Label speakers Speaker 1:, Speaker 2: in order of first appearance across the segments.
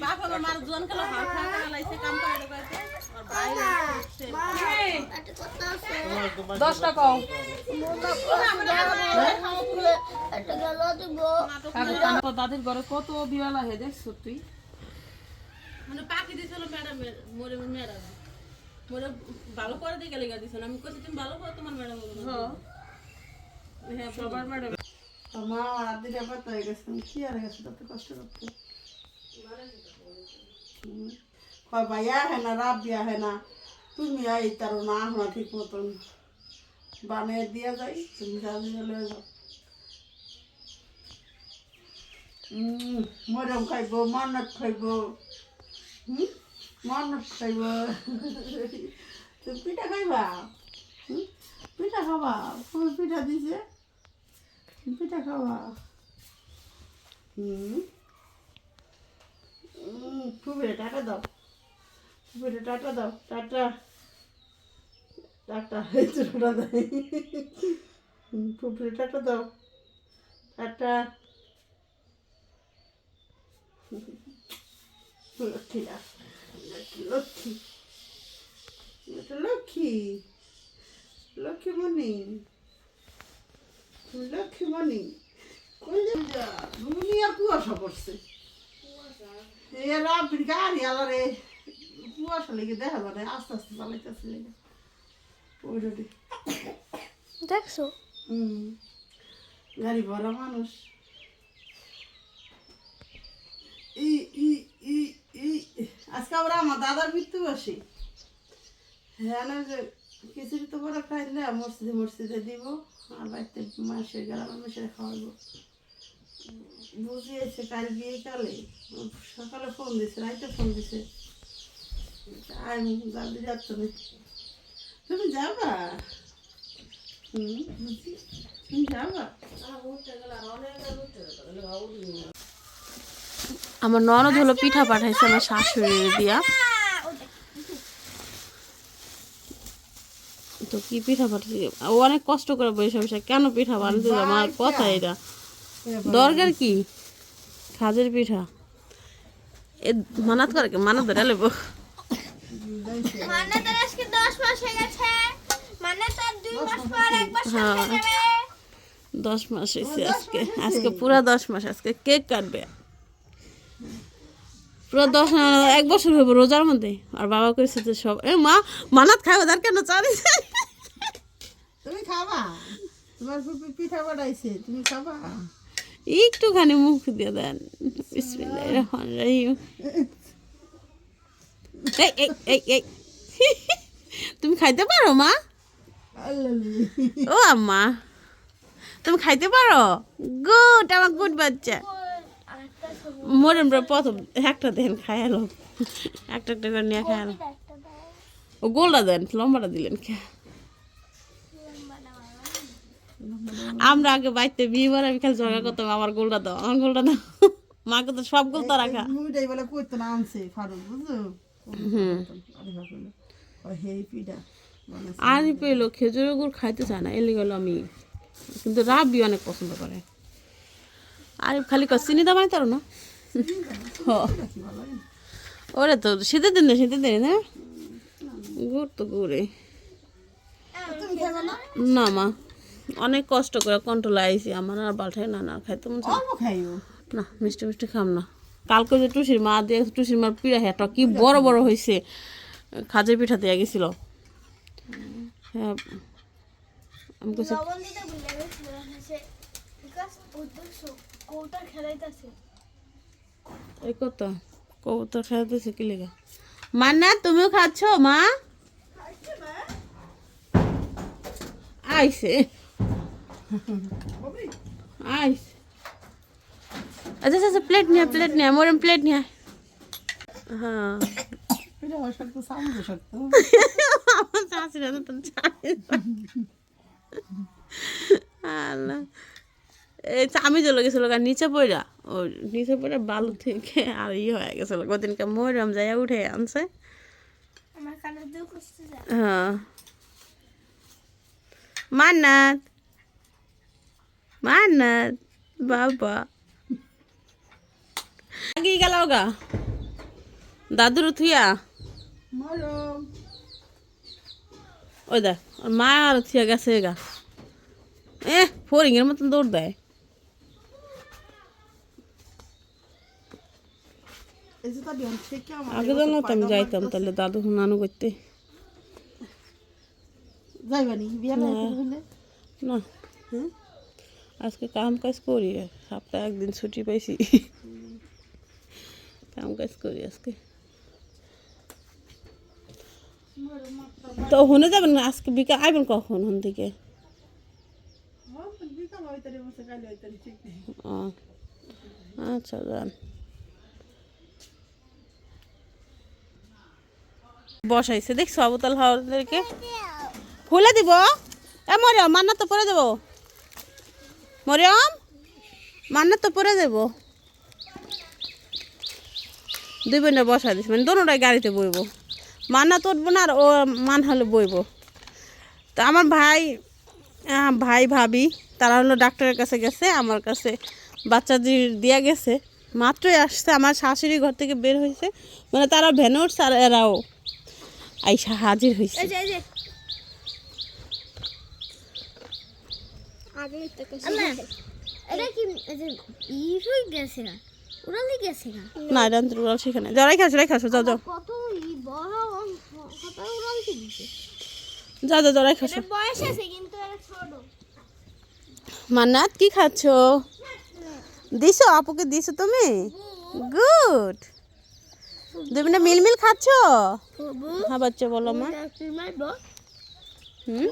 Speaker 1: বাপ আমার জোয়ান কালো হাত হাত লাইছে কাম করে বাইরে দাদির ঘরে কত বিড়াল আহে দেখছ তুই?
Speaker 2: মানে পাখি দিছিল ম্যাডাম মোরে ম্যাডাম। মোরে ভালো করে দিয়ে গেলে দিছিল। আমি কইছি তুমি ভালো করো তোমার ম্যাডাম হ্যাঁ।
Speaker 1: সবার ম্যাডাম।
Speaker 3: মা আর দিটা পাতা হয়ে গেছে। কি আর গেছে তত কষ্ট করতে। কয় ভাইয়া হ্যাঁ না রাবিয়া হ্যাঁ না। তুমি আই তার না হওয়া ঠিক মতন। বানিয়ে দিয়া যাই, তুমি যাবি হলে যাও। মরম খাইব, মন্নত খাইব। হুম? মন্নত খাইব। তুমি পিঠা খাইবা? পিঠা খাবা? তুমি পিঠা দিছে? পিঠা খাওয়া হুম? খুবই টাটা দাও। খুবই টাটা দাও, টাটা। টাটা ছোটটা দেয় খুবই টাটা দাও। টাটা লক্ষ্মী লক্ষ্মী লক্ষ্মী। এটা লক্ষ্মী। লক্ষ্মী লক্ষ্মীমণি কই যা? দুনিয়া কুয়াশা পড়ছে। এরা গাড়ি আলারে কুয়াশা লেগে দেখা মানে আস্তে আস্তে চালাইতেছে। লেগে
Speaker 4: দেখছ?
Speaker 3: হুম। গাড়ি ভরা মানুষ। ই ই ই ই। আজকে আবার আমার দাদার মৃত্যু বসে হ্যাঁ না যে খিচুড়ি তো বড় খাইলে মসজিদে মসজিদে দিব আর বাড়িতে মাসে গ্রামের মাসে খাওয়াবো। বুঝিয়েছে কাল বিয়ে কালে সকালে ফোন দিছে রাইতে ফোন দিছে। আমি দাদি যাচ্ছ না তুমি যাবা? তুমি যাবা?
Speaker 2: আমার ননদ হলো পিঠা পাঠাইছে আমার শাশুড়ি দিয়া। তো কি পিঠা পাঠাইছে? ও অনেক কষ্ট করে বসে বসে কেন পিঠা বানাতে আমার কথা এটা। দরকার কি? খাজের পিঠা। এ মানাত করে মানাত ধরে লেবো
Speaker 4: তার হয়ে গেছে। মানে তার দুই মাস পর এক বছর
Speaker 2: হ্যাঁ।
Speaker 4: যাবে।
Speaker 2: দশ মাস হয়েছে আজকে। আজকে পুরা দশ মাস আজকে কেক কাটবে। পুরো দশ এক বছর হইব রোজার মধ্যে। আর বাবা কইছে যে সব এ মা মানাত খাই ওদের কেন চারি
Speaker 3: তুমি খাবা? তোমার পিঠা বানাইছে তুমি খাবা?
Speaker 2: একটুখানি মুখ দিয়ে দেন। বিসমিল্লাহির রহমানির রহিম। এই এই এই এই। তুমি খাইতে পারো মা? ও আম্মা। তুমি খাইতে পারো? গুড আমার গুড বাচ্চা। মরেন প্রথম একটা দেন খায়ালো একটা একটা করে নিয়ে খায়ালো ও গোলটা দেন লম্বাটা দিলেন কে? আমরা আগে বাইতে বিয়ে করে আমি খালি ঝগড়া করতাম আমার গোলটা দাও আমার গোলটা দাও। মাকে তো সব গোল তো রাখা
Speaker 3: মুইটাই বলে কইতো না আনছে ফারুক বুঝছ?
Speaker 2: হুম। আর পেল খেজুরের গুড় খাইতে চায় না এলে গেল আমি। কিন্তু রাবি অনেক পছন্দ করে। আর খালি চিনি তার না। ওরে তো শীতের দিন শীতের দিন না? গুড় তো গুড়ে।
Speaker 3: না
Speaker 2: মা অনেক কষ্ট করে কন্ট্রোল আইছি আমার আর বালঠাই না না খাইতে মন না। মিষ্টি মিষ্টি খাম না। কালকে যে টুসির মা দিয়ে টুসির মার পিড়া হেঁটা কি বড় বড় হয়েছে খাজের পিঠা দিয়ে গেছিল। হ্যাঁ। আমি এই কত কবুতর কি লেগা? মা না তুমিও খাচ্ছ? মা? আইসে। আইসে। আচ্ছা আচ্ছা প্লেট নিয়ে প্লেট নিয়ে মোরম প্লেট নিয়ে হ্যাঁ। তো আল্লাহ। এই আমি চলে গেছিল গা নিচে পড়া ও নিচে পড়া বালু থেকে আর ই হয়ে গেছিল কদিনকে মরম যাইয়া উঠে আনছে।
Speaker 4: আমার কানে দুঃখ হচ্ছে যা।
Speaker 2: হ্যাঁ। মান্নাত। মান্নাত বাবা। আগে গেল গা। দাদুর থুয়া ওই দেখ ওর মা আর থুয়া গেছে গা এ ফরিংয়ের মতন দৌড় দেয়
Speaker 3: এই যে তার বিহান থেকে আমার
Speaker 2: আগে জানো তো আমি যাইতাম তাহলে দাদু নানু করতে
Speaker 3: যাইবানি বিয়া না হইলে
Speaker 2: না
Speaker 3: হ্যাঁ
Speaker 2: আজকে কাম কাজ করি সপ্তাহে একদিন ছুটি পাইছি কাম কাজ করি আজকে তো হনে যাবেন না? আজকে বিকাল আইবেন কখন হন থেকে?
Speaker 3: হ্যাঁ বসে
Speaker 2: আচ্ছা যান। বসাইছে দেখছ আবুতাল হাওয়াদেরকে? খুলে দিব? এ মরিয়ম মান্না তো পরে দেবো। মরিয়ম মান্না তো পরে দেবো। দুই বোনে বসাই দিস মানে দোনোটাই গাড়িতে বইব। মান্না তো উঠবো না আর ও মান হলে বইব। তো আমার ভাই ভাই ভাবি তারা হলো ডাক্তারের কাছে গেছে আমার কাছে বাচ্চা দিয়া গেছে। মাত্রই আসছে আমার শাশুড়ি ঘর থেকে বের হয়েছে। মানে তারা উঠছে আর এরাও আইসা হাজির হয়েছে।
Speaker 4: আগে এটা কি ই হয়ে গেছে? না উড়ালি গেছে না
Speaker 2: সেখানে যাও যাও
Speaker 4: কত বড় কত উড়ালি বয়স আছে কিন্তু এটা ছোট।
Speaker 2: মান্নাত কি খাচ্ছ? দিছো আপুকে দিছো তুমি? গুড। দুবিনে মিলমিল খাচ্ছ? হ্যাঁ বাচ্চা বলো মা। হুম?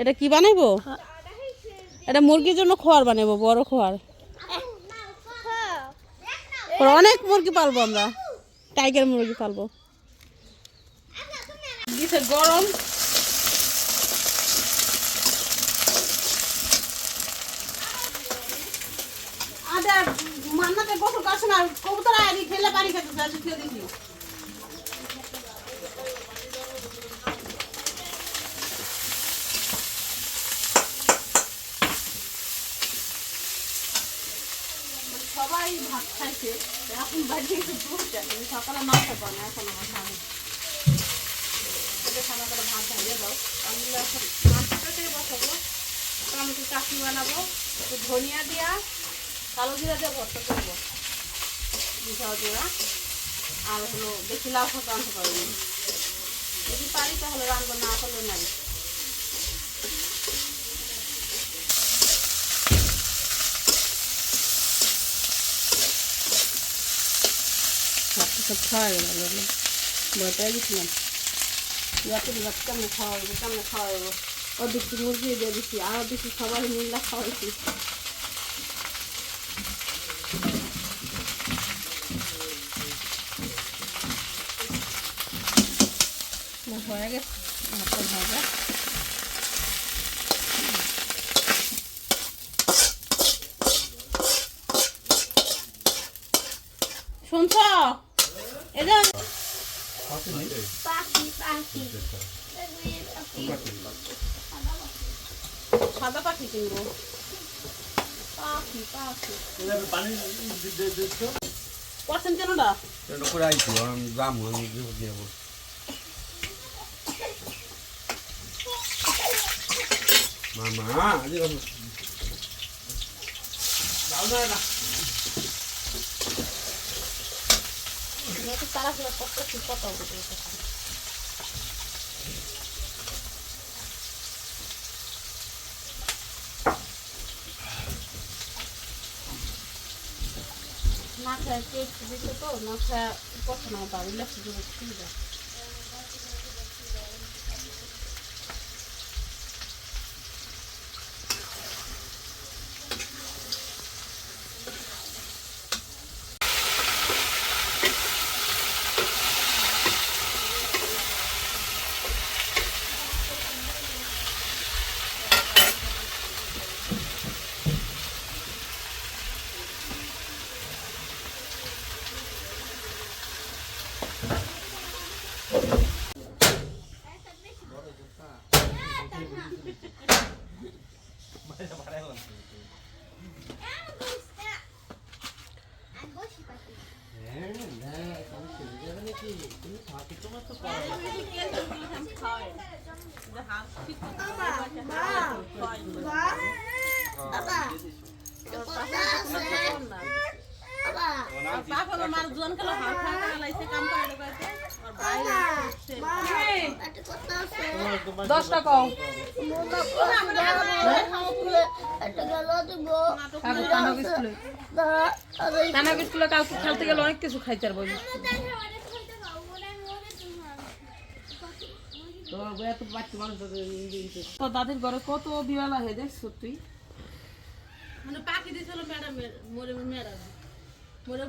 Speaker 2: এটা কি বানাইবো? এটা মুরগির জন্য খোয়ার বানাবো বড় খোয়ার। অনেক মুরগি পালবো আমরা। টাইগার মুরগি পালবো। দিছে গরম। আদা, মান্নাতে গোসল করছে না, কবুতর আনি খেলে পানি খেতে চাইছে, খেয়ে দেখি সবাই খাইছে এখন বাড়ি একটু দুধটা তুমি সকালে করে ভাত। ঢালিয়ে দাও। আমি এখন মাছটা থেকে ধনিয়া দিয়া কালো জিরা দিয়ে ভর্তা করব। বিশাল জিরা আর হলো বেশি লাউ শাক আনতে পারব যদি পারি তাহলে রান্না না করলে নাই। সব খাওয়া গেল বলতে গেছিলাম। ইয়াতে ভাত কেমন খাওয়া হইব কেমন খাওয়া হইব অর্ধেক মুরগি দিয়ে দিচ্ছি আর অর্ধেক হয়ে গেছে। 느낌으로 빠기 빠기 그다음에 빠는 넣죠?
Speaker 5: 꽈슨 때로다. 넣고 나이
Speaker 2: 좋아하는 나무는 이거 되고. 마마 이거 나오나나. 이렇게 따라서 뻑뻑 씹었다고
Speaker 1: 그러셨어요. খায় পছন্দ না বাড়ি লাগছে যদি ঠিক আছে পাপন কাম কানক স্কুলে কানক খেলতে গেলে অনেক কিছু খাইতে পারব তো দাদির ঘরে কত বিড়াল আহে দেখছ তুই?
Speaker 2: মানে পাখি দিছিল ম্যাডাম মোরে ম্যাডাম মোরে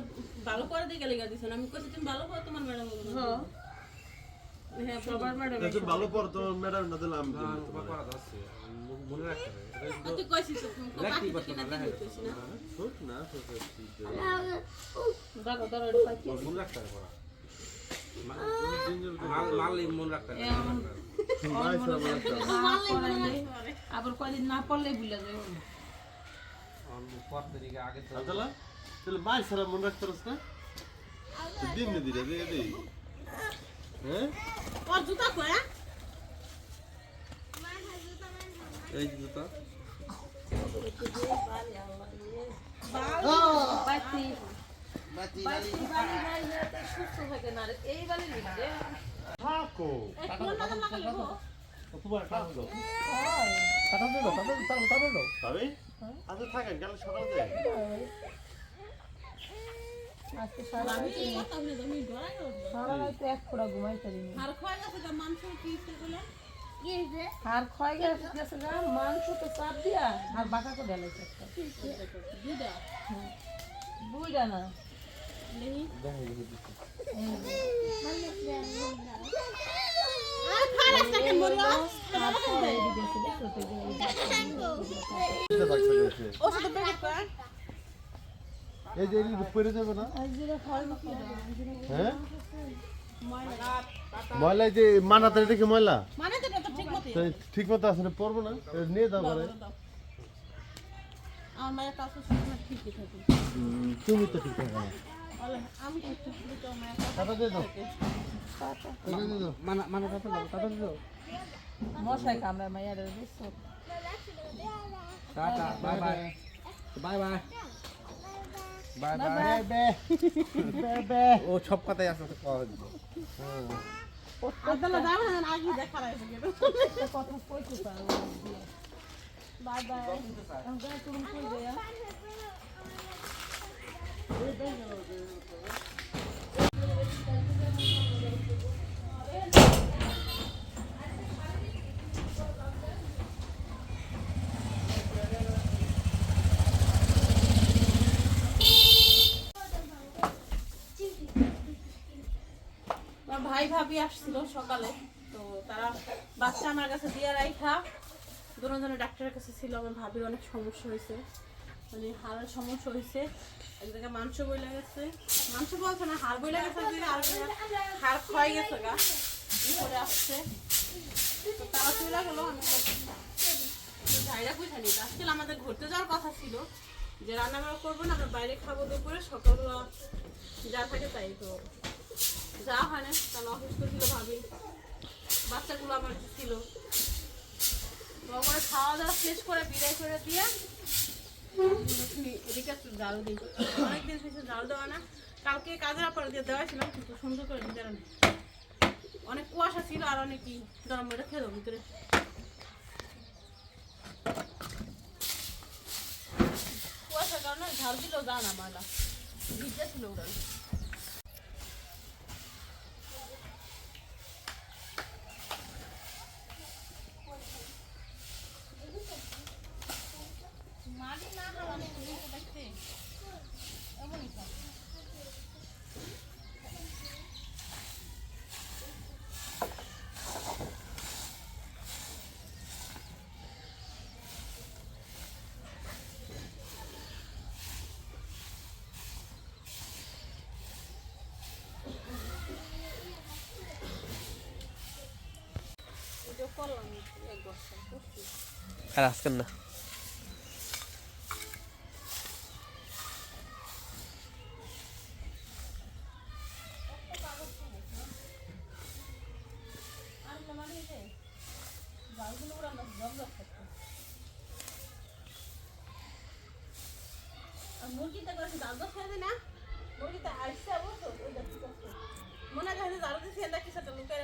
Speaker 2: ভালো করে দিয়ে গেলে দিছিল আমি কইছি তুমি ভালো করে তোমার ম্যাডাম বলো না হ্যাঁ।
Speaker 1: সবার ম্যাডাম
Speaker 6: তুমি ভালো পর তোমার ম্যাডাম না দিলাম
Speaker 5: তোমার করা যাচ্ছে মনে রাখতে হবে
Speaker 2: তুই কইছিস তো পাখি দেখি না। দিবি কইছিস না
Speaker 6: ছোট না। ছোট ঠিক
Speaker 1: এটা
Speaker 5: মনে রাখতে হবে পড়া। মনে রাখতে
Speaker 1: আবার কয়দিন না পড়লে ভুলে যাবে
Speaker 5: আগে তো
Speaker 6: তাহলে মাই সারা মনে রাখতে পারছ না? দিন নে দিলে দে দে হ্যাঁ?
Speaker 2: ওর জুতা কয়
Speaker 5: এই জুতা।
Speaker 1: বাতি। বাতি বালি। সুস্থ থাকে না রে। এই বালি লিখে
Speaker 6: থাকো।
Speaker 2: কোন কথা লাগালো
Speaker 6: তোমার কাজ দাও তবে আচ্ছা থাকেন কাল সকালে।
Speaker 2: বলে তুমি
Speaker 1: সারা রাত এক ফোড়া ঘুমাই পারিনি।
Speaker 2: আর খয় গেছে গা মাংস কি করলে?
Speaker 1: আর ক্ষয় গেছে গা মাংস তো চাপ দিয়া আর বাঁকা করে ঢালাইছে একটা।
Speaker 2: দুধা
Speaker 1: না।
Speaker 2: নেই
Speaker 1: আর পরে এদিকে এসে দেখছ তো এই যে
Speaker 6: এই পড়ে যাবে না? হ্যাঁ? ময়লা যে মানাতে এটা কি ময়লা?
Speaker 2: মানে তো এটা তো ঠিক মতো
Speaker 6: তো ঠিক মতো আছে না পড়ব না নিয়ে দাও। পারে তুমি তো ঠিক থাকে
Speaker 1: মশাই কামড়ায় মাইয়া
Speaker 5: bye bye. Bye bye bye. Bye.
Speaker 6: বে বে বে
Speaker 5: ও সব কথাই আছে তো কওয়া দিবে
Speaker 2: আদালা যাবে না আগে দেখা রাখবে
Speaker 1: কথা কইতে পারো বাই বাই। আমরা তুমি কই দেয়া।
Speaker 2: ভাই ভাবি আসছিল সকালে, তো তারা বাচ্চা আমার কাছে দিয়ে রাইখা। দুজনে ডাক্তারের কাছে ছিল, আমার ভাবির অনেক সমস্যা হয়েছে। মানে হাড়ের সমস্যা হয়েছে। এক জায়গায় মাংস বইলে গেছে। মাংস বলছে না, হাড় বইলে গেছে আর হাড় ক্ষয় গেছে গা। করে আসছে। তো তারা চলে গেল, আমি আমাদের ঘুরতে যাওয়ার কথা ছিল যে রান্না বান্না করব না, আমরা বাইরে খাব দুপুরে, সকালবেলা যা থাকে তাই তো। যা হয় না কারণ অসুস্থ ছিল ভাবি। বাচ্চাগুলো আমার ছিল। খাওয়া দাওয়া শেষ করে বিদায় করে দিয়ে এদিকে সুন্দর করে দিতে। অনেক কুয়াশা ছিল আর অনেক গরম খেলো ভিতরে। কুয়াশার কারণে ঝাল দিলেও যা না মালা। ভিজা ছিল ওটা।
Speaker 5: আর আজকের না
Speaker 2: আর না মানে এই যে গাছগুলো ওরা আমরা জব জব করতে আর মুরগিটা করে জাল দশ খাই না মুরগিটা আসছে অবশ্য ওই দেখতে কষ্ট মনে হয় যে জাল দিচ্ছে এটা কিছু একটা লুকে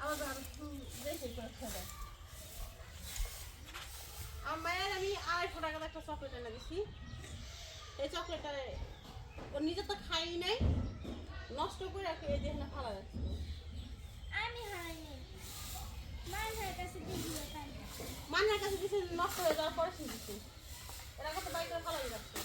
Speaker 2: আমার জাল দেখে করে খেয়ে আমার মায়ের আমি আড়াইশো টাকার একটা চকলেট এনে দিছি। এই চকলেটটা ও নিজে তো খাই নাই নষ্ট করে রাখে এই যে এখানে ফালা রাখছে
Speaker 4: আমি হারাইনি মায়ের কাছে তাই
Speaker 2: মানের কাছে দিছে নষ্ট হয়ে যাওয়ার পরে দিছে। এরা কত বাইক করে ফালাই রাখছে